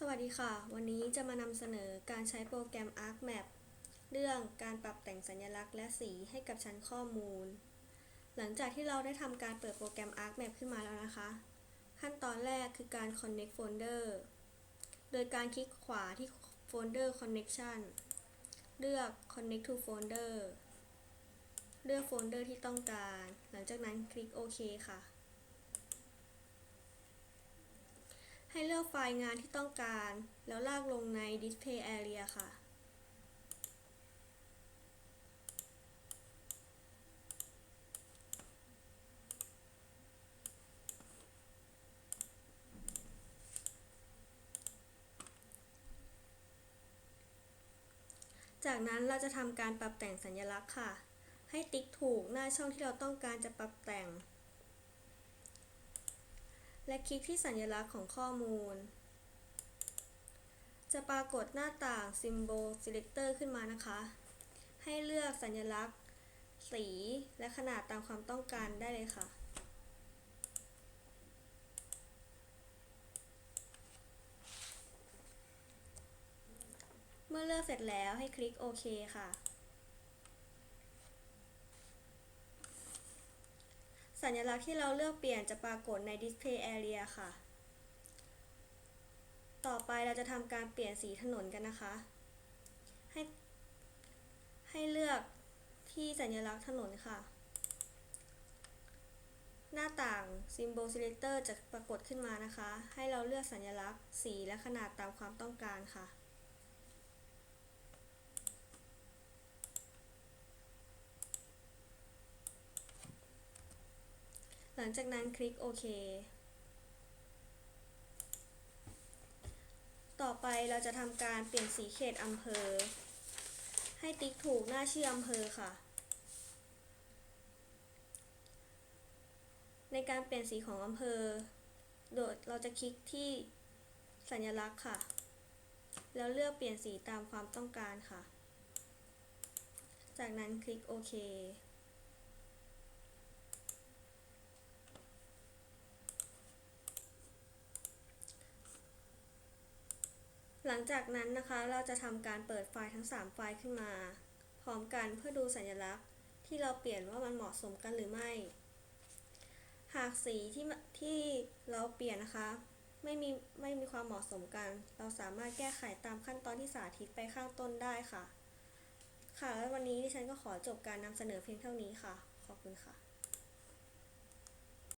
สวัสดีค่ะ วันนี้จะมานำเสนอการใช้โปรแกรม ArcMap เรื่องการปรับแต่งสัญลักษณ์และสีให้กับชั้นข้อมูล หลังจากที่เราได้ทำการเปิดโปรแกรม ArcMap ขึ้นมาแล้วนะคะ ขั้นตอนแรกคือการ Connect Folder โดยการคลิกขวาที่ Folder Connection เลือก Connect to Folder เลือกโฟลเดอร์ที่ต้องการ หลังจากนั้นคลิกโอเคค่ะ ให้เลือกไฟล์งานที่ต้องการ แล้วลากลงใน Display Area ค่ะ จากนั้นเราจะทำการปรับแต่งสัญลักษณ์ค่ะ ให้ติ๊กถูกหน้าช่องที่เราต้องการจะปรับแต่ง และคลิกที่สัญลักษณ์ของข้อมูล จะปรากฏหน้าต่าง Symbol Selector ขึ้นมานะคะ ให้เลือกสัญลักษณ์ สีและขนาดตามความต้องการได้เลยค่ะเมื่อเลือกเสร็จแล้วให้คลิกโอเคค่ะ สัญลักษณ์ที่เราเลือกเปลี่ยนจะปรากฏใน Display Area ค่ะ ต่อไปเราจะทำการเปลี่ยนสีถนนกันนะคะ ให้ให้เลือกที่สัญลักษณ์ถนนค่ะ หน้าต่าง Symbol Selector จะปรากฏขึ้นมานะคะ ให้เราเลือกสัญลักษณ์ สีและขนาดตามความต้องการค่ะ หลังจากนั้นคลิกโอเค ต่อไปเราจะทำการเปลี่ยนสีเขตอำเภอ ให้ติ๊กถูกหน้าชื่ออำเภอค่ะ ในการเปลี่ยนสีของอำเภอ โดยเราจะคลิกที่สัญลักษณ์ค่ะ แล้วเลือกเปลี่ยนสีตามความต้องการค่ะ จากนั้นคลิกโอเค หลังจากนั้นนะคะเราจะทำการเปิดไฟล์ทั้ง 3 ไฟล์ขึ้นมา พร้อมกันเพื่อดูสัญลักษณ์ ที่เราเปลี่ยนว่ามันเหมาะสมกันหรือไม่ หากสีที่ที่เราเปลี่ยนนะคะไม่มีไม่มีความเหมาะสมกัน เราสามารถแก้ไขตามขั้นตอนที่สาธิตไปข้างต้นได้ค่ะ ค่ะ แล้ววันนี้ดิฉันก็ขอจบการนำเสนอเพียงเท่านี้ค่ะ ขอบคุณค่ะ